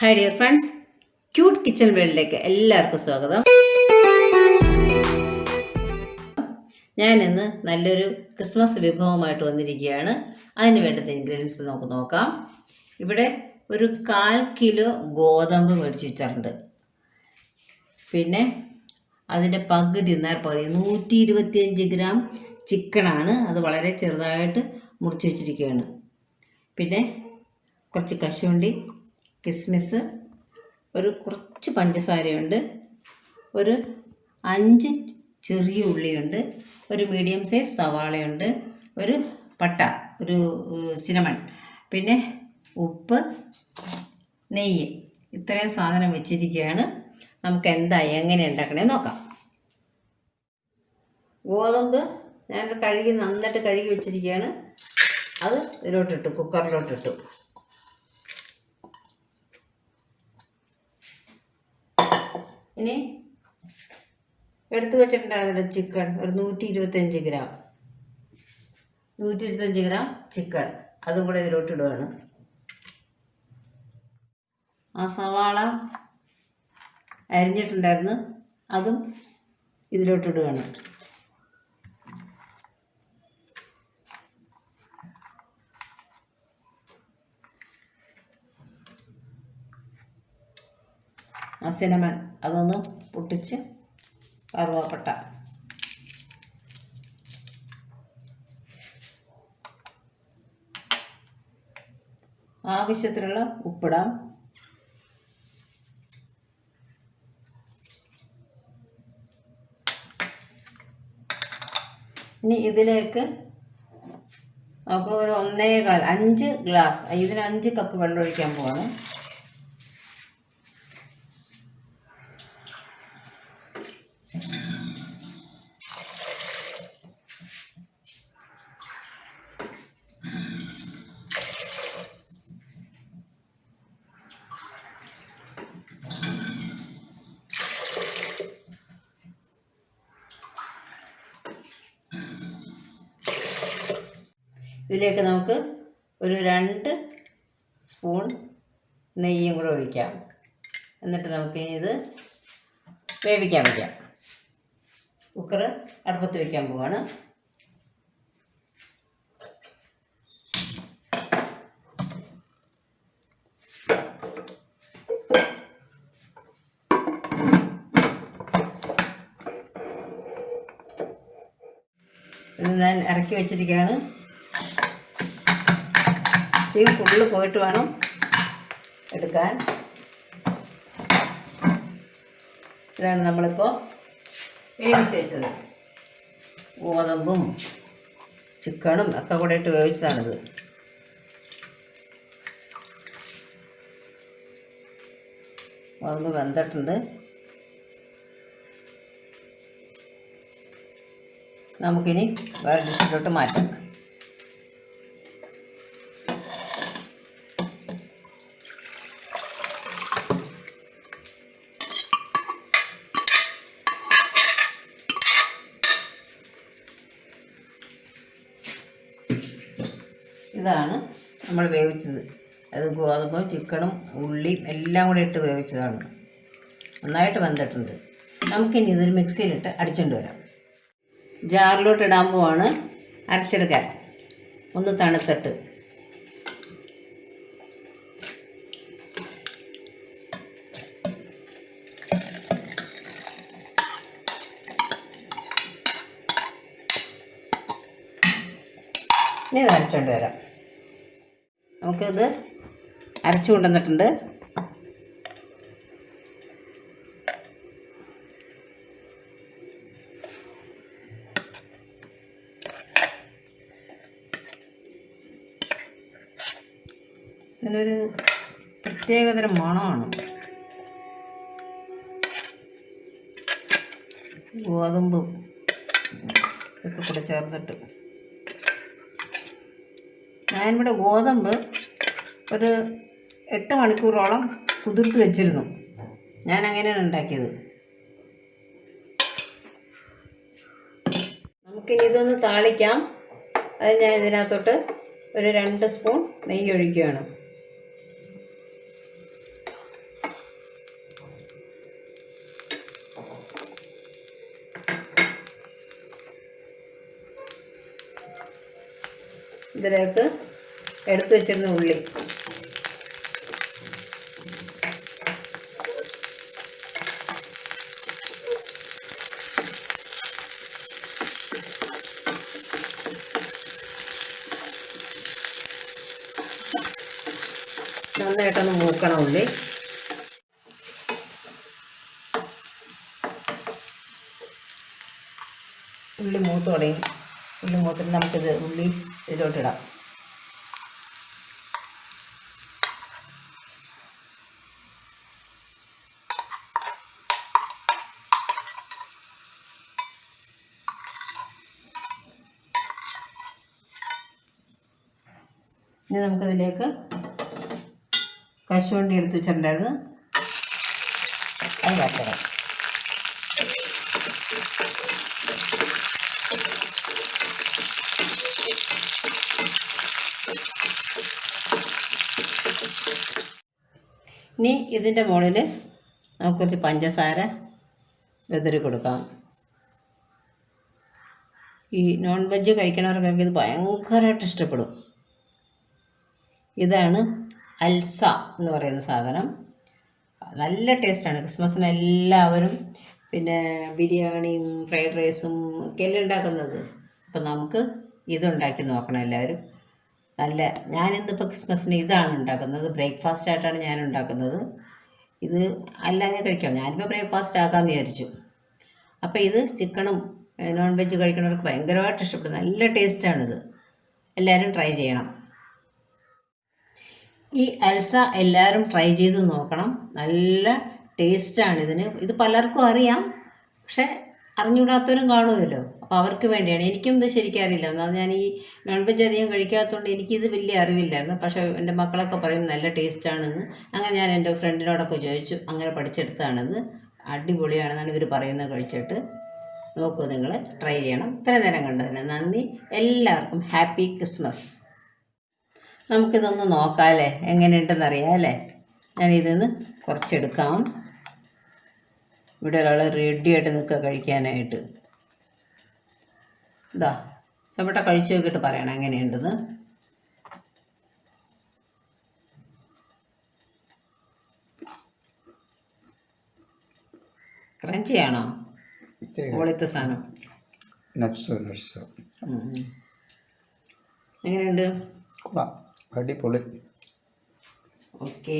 Hi dear friends cute kitchen വേൾഡിലേക്ക് എല്ലാവർക്കും സ്വാഗതം. ഞാൻ ഇന്ന് നല്ലൊരു ക്രിസ്മസ് വിഭവമായിട്ട് വന്നിരിക്കുകയാണ്. അതിന് വേണ്ടുന്ന ഇൻഗ്രീഡിയൻസ് നമുക്ക് നോക്കാം. ഇവിടെ ഒരു കാൽ കിലോ ഗോതമ്പ് മേടിച്ച് വെച്ചിട്ടുണ്ട്. പിന്നെ അതിന്റെ പകുതി എന്നാൽ പകുതി? നൂറ്റി ഇരുപത്തിയഞ്ച് ഗ്രാം ചിക്കനാണ് അത് വളരെ ചെറുതായിട്ട് മുറിച്ച് വെച്ചിരിക്കുകയാണ്. പിന്നെ കുറച്ച് കശുവണ്ടി കിസ്മിസ് ഒരു കുറച്ച് പഞ്ചസാരയുണ്ട് ഒരു അഞ്ച് ചെറിയ ഉള്ളിയുണ്ട് ഒരു മീഡിയം സൈസ് സവാളയുണ്ട് ഒരു പട്ട ഒരു സിനമൺ പിന്നെ ഉപ്പ് നെയ്യ് ഇത്രയും സാധനം വെച്ചിരിക്കുകയാണ്. നമുക്ക് എന്തായി എങ്ങനെ ഉണ്ടാക്കണേ നോക്കാം. ഗോതമ്പ് ഞാൻ കഴുകി നന്നായിട്ട് കഴുകി വെച്ചിരിക്കുകയാണ്. അത് ഇതിലോട്ടിട്ടു കുക്കറിലോട്ടിട്ടു. ഇനി എടുത്തു വെച്ചിട്ടുണ്ടായിരുന്നല്ലോ ചിക്കൻ ഒരു നൂറ്റി ഇരുപത്തഞ്ച് ഗ്രാം നൂറ്റി ഇരുപത്തഞ്ച് ഗ്രാം ചിക്കൻ അതും കൂടെ ഇതിലോട്ട് ഇടുകയാണ് ആ സവാള അരിഞ്ഞിട്ടുണ്ടായിരുന്നു. അതും ഇതിലോട്ട് ഇടുകയാണ് സിനമൺ അതൊന്ന് പൊട്ടിച്ച് കറുവാപ്പട്ട. ആവശ്യത്തിനുള്ള ഉപ്പിടാം. ഇനി ഇതിലേക്ക് നമുക്ക് ഒരു ഒന്നേകാൽ അഞ്ച് ഗ്ലാസ് ഇതിന് അഞ്ച് കപ്പ് വെള്ളം ഒഴിക്കാൻ പോവാണ്. ഇതിലേക്ക് നമുക്ക് ഒരു രണ്ട് സ്പൂൺ നെയ്യും കൂടെ ഒഴിക്കാം. എന്നിട്ട് നമുക്ക് ഇത് വേവിക്കാൻ വയ്ക്കാം കുക്കർ അടുപ്പത്ത് വയ്ക്കാൻ പോവാണ്. ഇത് ഞാൻ ഇറക്കി വെച്ചിരിക്കുകയാണ്. സ്റ്റീം ഫുള്ള് പോയിട്ട് വേണം എടുക്കാൻ. ഇതാണ് നമ്മളിപ്പോൾ വേവിച്ച് വെച്ചത്. ഗോതമ്പും ചിക്കണും ഒക്കെ കൂടെ ഇട്ട് വേവിച്ചതാണിത്. ഗോതമ്പ് വെന്തിട്ടുണ്ട്. നമുക്കിനി വേറെ ഡിഷിലോട്ട് മാറ്റാം. ഇതാണ് നമ്മൾ വേവിച്ചത്. അത് ഗോതമ്പും ചിക്കണും ഉള്ളിയും എല്ലാം കൂടി ഇട്ട് വേവിച്ചതാണ്. നന്നായിട്ട് വെന്തിട്ടുണ്ട്. നമുക്കിനി ഇതൊരു മിക്സിയിലിട്ട് അടിച്ചുകൊണ്ട് വരാം. ജാറിലോട്ട് ഇടാൻ പോവാണ് അരച്ചെടുക്കാൻ ഒന്ന് തണുത്തിട്ട്. ഇനി അരച്ചുകൊണ്ട് വരാം. നമുക്കിത് അരച്ചു കൊണ്ടുവന്നിട്ടുണ്ട്. ഇതിനൊരു പ്രത്യേകതരം മണമാണ്. ഗോതമ്പ് ഒക്കെ കൂടെ ചേർന്നിട്ട്. ഞാനിവിടെ ഗോതമ്പ് ഒരു എട്ട് മണിക്കൂറോളം കുതിർത്ത് വെച്ചിരുന്നു. ഞാൻ അങ്ങനെയാണ് ഉണ്ടാക്കിയത്. നമുക്കിനി ഇതൊന്ന് താളിക്കാം. അത് ഞാൻ ഇതിനകത്തോട്ട് ഒരു രണ്ട് സ്പൂൺ നെയ്യ് ഒഴിക്കുകയാണ്. ഇതിലേക്ക് എടുത്തു വെച്ചിരുന്ന ഉള്ളി. നന്നായിട്ടൊന്ന് മൂക്കണം ഉള്ളി ഉള്ളി മൂത്ത് തുടങ്ങി. ഉള്ളി മൂത്തിട്ട് നമുക്കിത് ഉള്ളി ഇതിലോട്ടിടാം. ഇനി നമുക്കതിലേക്ക് കശുവണ്ടി എടുത്ത് വെച്ചിട്ടുണ്ടായിരുന്നു. ഇനി ഇതിന്റെ മുകളിൽ നമുക്ക് കുറച്ച് പഞ്ചസാര വെതറി കൊടുക്കാം. ഈ നോൺ വെജ് കഴിക്കണവർക്കൊക്കെ ഇത് ഭയങ്കരമായിട്ട് ഇഷ്ടപ്പെടും. ഇതാണ് അൽസ എന്ന് പറയുന്ന സാധനം. നല്ല ടേസ്റ്റാണ് ക്രിസ്മസിന് എല്ലാവരും പിന്നെ ബിരിയാണിയും ഫ്രൈഡ് റൈസും ഒക്കെ അല്ലേ ഉണ്ടാക്കുന്നത്? അപ്പം നമുക്ക് ഇതുണ്ടാക്കി നോക്കണം എല്ലാവരും. നല്ല ഞാനിന്നിപ്പോൾ ക്രിസ്മസിന് ഇതാണ് ഉണ്ടാക്കുന്നത്. ബ്രേക്ക്ഫാസ്റ്റ് ആയിട്ടാണ് ഞാൻ ഉണ്ടാക്കുന്നത്. ഇത് അല്ലാതെ കഴിക്കാം. ഞാനിപ്പോൾ ബ്രേക്ക്ഫാസ്റ്റ് ആക്കാമെന്ന് വിചാരിച്ചു. അപ്പോൾ ഇത് ചിക്കണും നോൺ വെജ് കഴിക്കുന്നവർക്ക് ഭയങ്കരമായിട്ട് ഇഷ്ടപ്പെടും. നല്ല ടേസ്റ്റാണിത് എല്ലാവരും ട്രൈ ചെയ്യണം. ഈ അൽസ എല്ലാവരും ട്രൈ ചെയ്ത് നോക്കണം. നല്ല ടേസ്റ്റാണ് ഇതിന്. ഇത് പലർക്കും അറിയാം പക്ഷെ അറിഞ്ഞുകൂടാത്തവരും കാണുമല്ലോ. അപ്പോൾ അവർക്ക് വേണ്ടിയാണ്. എനിക്കും ഇത് ശരിക്കും അറിയില്ല. എന്നാൽ ഞാൻ ഈ നോൺ വെജ് അധികം കഴിക്കാത്തതുകൊണ്ട് എനിക്കിത് വലിയ അറിവില്ലായിരുന്നു. പക്ഷേ എന്റെ മക്കളൊക്കെ പറയും നല്ല ടേസ്റ്റാണെന്ന് അങ്ങനെ ഞാൻ എന്റെ ഫ്രണ്ടിനോടൊക്കെ ചോദിച്ചു. അങ്ങനെ പഠിച്ചെടുത്താണിത് അടിപൊളിയാണെന്നാണ് ഇവർ പറയുന്നത് കഴിച്ചിട്ട്. നോക്കൂ നിങ്ങൾ ട്രൈ ചെയ്യണം. ഇത്ര നേരം കണ്ടതിന് നന്ദി. എല്ലാവർക്കും ഹാപ്പി ക്രിസ്മസ് നമുക്കിതൊന്ന് നോക്കാം അല്ലേ എങ്ങനെയുണ്ടെന്ന് അറിയാം അല്ലേ? ഞാൻ ഇതിന്ന് കുറച്ചെടുക്കാം. ഇവിടെ ഒരാൾ റെഡിയായിട്ട് നിൽക്കുക കഴിക്കാനായിട്ട്. ഇതാ ചമ്മട്ട കഴിച്ചു നോക്കിയിട്ട് പറയണം എങ്ങനെയുണ്ടെന്ന്. ക്രഞ്ചിയാണോ ഓളിത്ത സാധനം. എങ്ങനെയുണ്ട്? കൊള്ളാം. അടിപൊളി ഓക്കേ